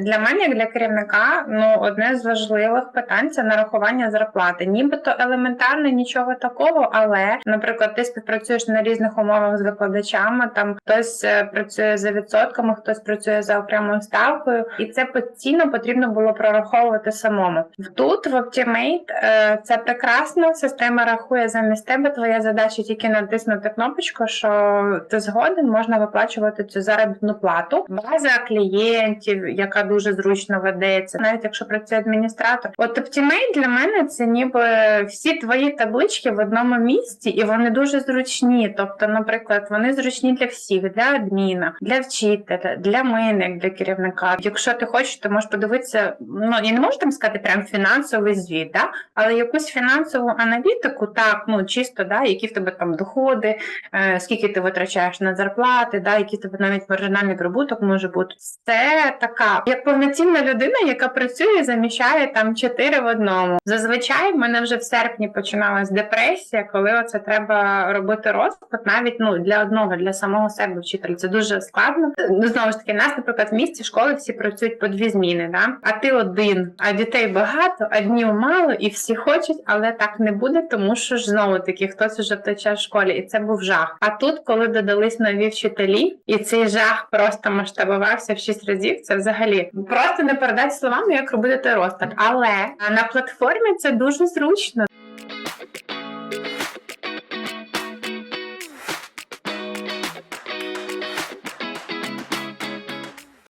Для мене, як для керівника, ну одне з важливих питань це нарахування зарплати. Нібито елементарно нічого такого, але, наприклад, ти співпрацюєш на різних умовах з викладачами. Там хтось е, працює за відсотками, хтось працює за окремою ставкою, і це постійно потрібно було прораховувати самому. Тут в Optimate е, це прекрасно. Система рахує замість тебе. Твоя задача тільки натиснути кнопочку, що ти згоден, можна виплачувати цю заробітну плату. База клієнтів, яка дуже зручно ведеться, навіть якщо працює адміністратор. От Optimate для мене це ніби всі твої таблички в одному місці, і вони дуже зручні. Тобто, наприклад, вони зручні для всіх, для адміна, для вчителя, для мене, як для керівника. Якщо ти хочеш, ти можеш подивитися. Ну я не можу там сказати прям фінансовий звіт, да? але якусь фінансову аналітику, так ну чисто, да, які в тебе там доходи, е, скільки ти витрачаєш на зарплати, да, який в тебе навіть маржинальний прибуток може бути. Це така як повноцінна людина, яка працює заміщає там чотири в одному. Зазвичай в мене вже в серпні починалась депресія, коли оце треба робити розклад, навіть ну для одного, для самого себе вчителя. Це дуже складно. Ну знову ж таки, нас, наприклад, в місті школи всі працюють по дві зміни, да? а ти один, а дітей багато, а днів мало, і всі хочуть, але так не буде, тому що ж знову таки хтось уже в той час в школі, і це був жах. А тут, коли додались нові вчителі, і цей жах просто масштабувався в шість разів, це взагалі просто не передати словами, як робити той розклад. Але на платформі це дуже зручно.